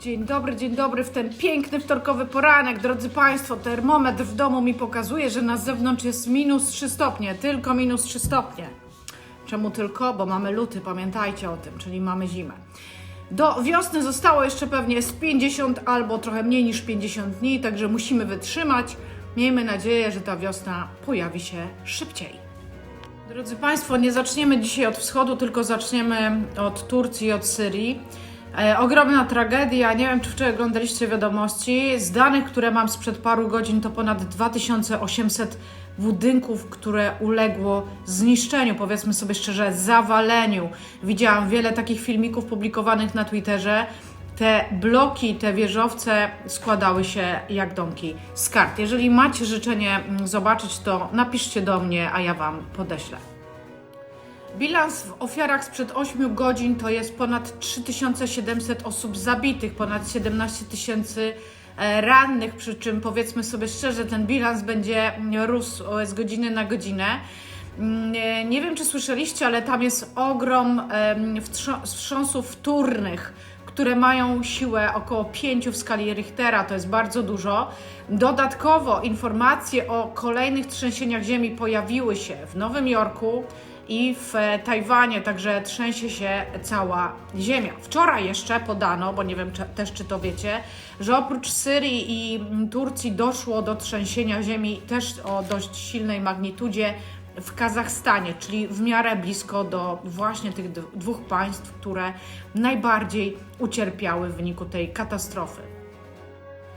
Dzień dobry, dzień dobry w ten piękny wtorkowy poranek. Drodzy Państwo, termometr w domu mi pokazuje, że na zewnątrz jest minus 3 stopnie, tylko minus 3 stopnie. Czemu tylko? Bo mamy luty, pamiętajcie o tym, czyli mamy zimę. Do wiosny zostało jeszcze pewnie z 50 albo trochę mniej niż 50 dni, także musimy wytrzymać. Miejmy nadzieję, że ta wiosna pojawi się szybciej. Drodzy Państwo, nie zaczniemy dzisiaj od wschodu, tylko zaczniemy od Turcji od Syrii. E, ogromna tragedia. Nie wiem, czy wczoraj oglądaliście wiadomości. Z danych, które mam sprzed paru godzin, to ponad 2800 budynków, które uległo zniszczeniu, powiedzmy sobie szczerze, zawaleniu. Widziałam wiele takich filmików publikowanych na Twitterze. Te bloki, te wieżowce składały się jak domki z kart. Jeżeli macie życzenie mm, zobaczyć, to napiszcie do mnie, a ja Wam podeślę. Bilans w ofiarach sprzed 8 godzin to jest ponad 3700 osób zabitych, ponad 17 tysięcy e, rannych, przy czym powiedzmy sobie szczerze, ten bilans będzie rósł e, z godziny na godzinę. Mm, Nie, nie wiem, czy słyszeliście, ale tam jest ogrom wstrząsów wtórnych, które mają siłę około 5 w skali Richtera, to jest bardzo dużo. Dodatkowo informacje o kolejnych trzęsieniach ziemi pojawiły się w Nowym Jorku i w Tajwanie, także trzęsie się cała ziemia. Wczoraj jeszcze podano, bo nie wiem czy, też czy to wiecie, że oprócz Syrii i Turcji doszło do trzęsienia ziemi też o dość silnej magnitudzie w Kazachstanie, czyli w miarę blisko do właśnie tych dwóch państw, które najbardziej ucierpiały w wyniku tej katastrofy.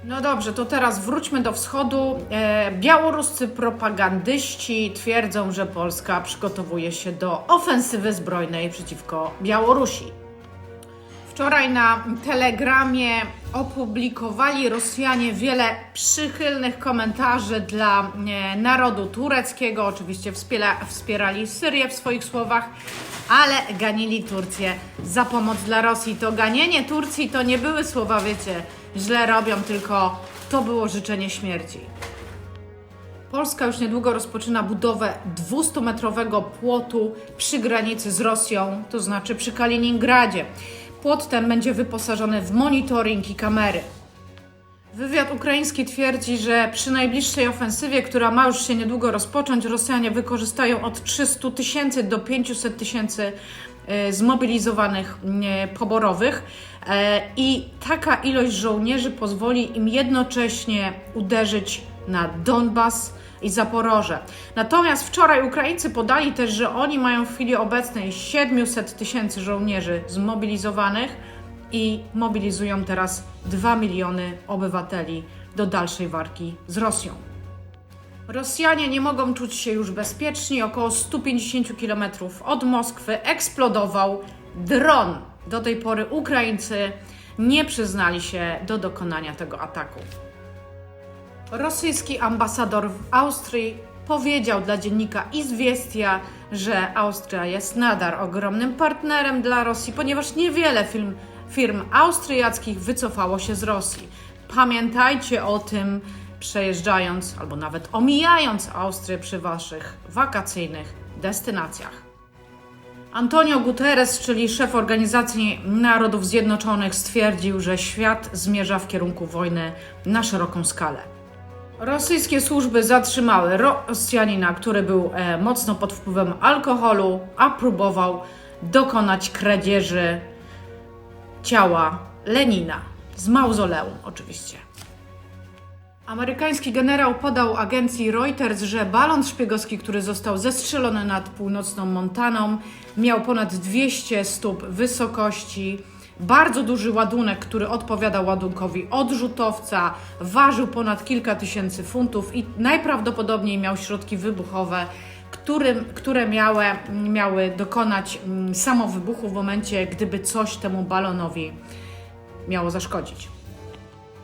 No dobrze, to teraz wróćmy do wschodu. E, białoruscy propagandyści twierdzą, że Polska przygotowuje się do ofensywy zbrojnej przeciwko Białorusi. Wczoraj na Telegramie opublikowali Rosjanie wiele przychylnych komentarzy dla e, narodu tureckiego. Oczywiście wspiera, wspierali Syrię w swoich słowach, ale ganili Turcję za pomoc dla Rosji. To ganienie Turcji to nie były słowa, wiecie, źle robią, tylko to było życzenie śmierci. Polska już niedługo rozpoczyna budowę 200-metrowego płotu przy granicy z Rosją, to znaczy przy Kaliningradzie. Płot ten będzie wyposażony w monitoring i kamery. Wywiad ukraiński twierdzi, że przy najbliższej ofensywie, która ma już się niedługo rozpocząć, Rosjanie wykorzystają od 300 tysięcy do 500 tysięcy e, zmobilizowanych e, poborowych E, i taka ilość żołnierzy pozwoli im jednocześnie uderzyć na Donbas i Zaporoże. Natomiast wczoraj Ukraińcy podali też, że oni mają w chwili obecnej 700 tysięcy żołnierzy zmobilizowanych i mobilizują teraz 2 miliony obywateli do dalszej walki z Rosją. Rosjanie nie mogą czuć się już bezpieczni. Około 150 km od Moskwy eksplodował dron. Do tej pory Ukraińcy nie przyznali się do dokonania tego ataku. Rosyjski ambasador w Austrii powiedział dla dziennika Izwiestia, że Austria jest nadal ogromnym partnerem dla Rosji, ponieważ niewiele firm, firm austriackich wycofało się z Rosji. Pamiętajcie o tym, przejeżdżając albo nawet omijając Austrię przy waszych wakacyjnych destynacjach. Antonio Guterres, czyli szef Organizacji Narodów Zjednoczonych, stwierdził, że świat zmierza w kierunku wojny na szeroką skalę. Rosyjskie służby zatrzymały Rosjanina, który był e, mocno pod wpływem alkoholu, a próbował dokonać kradzieży ciała Lenina z mauzoleum, oczywiście. Amerykański generał podał agencji Reuters, że balon szpiegowski, który został zestrzelony nad północną Montaną, miał ponad 200 stóp wysokości. Bardzo duży ładunek, który odpowiadał ładunkowi odrzutowca, ważył ponad kilka tysięcy funtów i najprawdopodobniej miał środki wybuchowe, którym, które miały, miały dokonać mm, samowybuchu w momencie, gdyby coś temu balonowi miało zaszkodzić.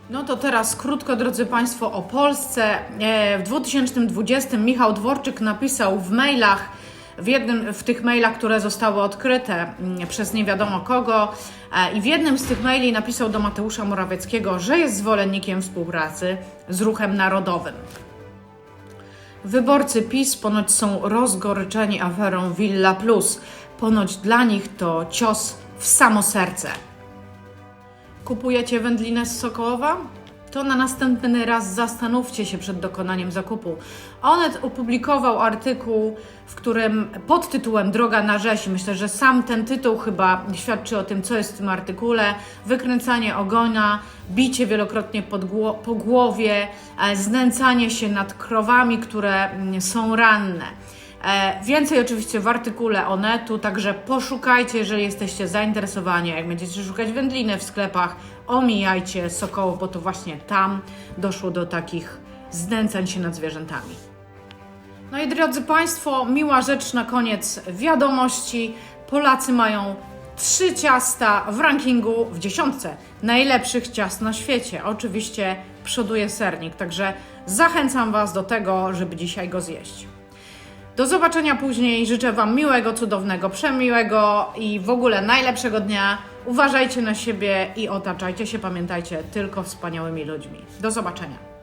No to teraz krótko, drodzy Państwo, o Polsce. E, W 2020 Michał Dworczyk napisał w mailach, w jednym w tych mailach, które zostały odkryte mm, przez nie wiadomo kogo, e, i w jednym z tych maili napisał do Mateusza Morawieckiego, że jest zwolennikiem współpracy z ruchem narodowym. Wyborcy PiS ponoć są rozgoryczeni aferą Villa Plus. Ponoć dla nich to cios w samo serce. kupujecie wędlinę z Sokołowa? To na następny raz zastanówcie się przed dokonaniem zakupu. Onet opublikował artykuł, w którym pod tytułem Droga na rzeź, myślę, że sam ten tytuł chyba świadczy o tym, co jest w tym artykule, wykręcanie ogona, bicie wielokrotnie gło- po głowie, e, znęcanie się nad krowami, które mm, są ranne. E, Więcej oczywiście w artykule Onetu, także poszukajcie, jeżeli jesteście zainteresowani. Jak będziecie szukać wędliny w sklepach, omijajcie Sokoło, bo to właśnie tam doszło do takich znęcań się nad zwierzętami. No i drodzy Państwo, miła rzecz na koniec wiadomości. Polacy mają trzy ciasta w rankingu w dziesiątce najlepszych ciast na świecie. Oczywiście przoduje sernik, także zachęcam Was do tego, żeby dzisiaj go zjeść. Do zobaczenia później. Życzę Wam miłego, cudownego, przemiłego i w ogóle najlepszego dnia. Uważajcie na siebie i otaczajcie się, pamiętajcie, tylko wspaniałymi ludźmi. Do zobaczenia.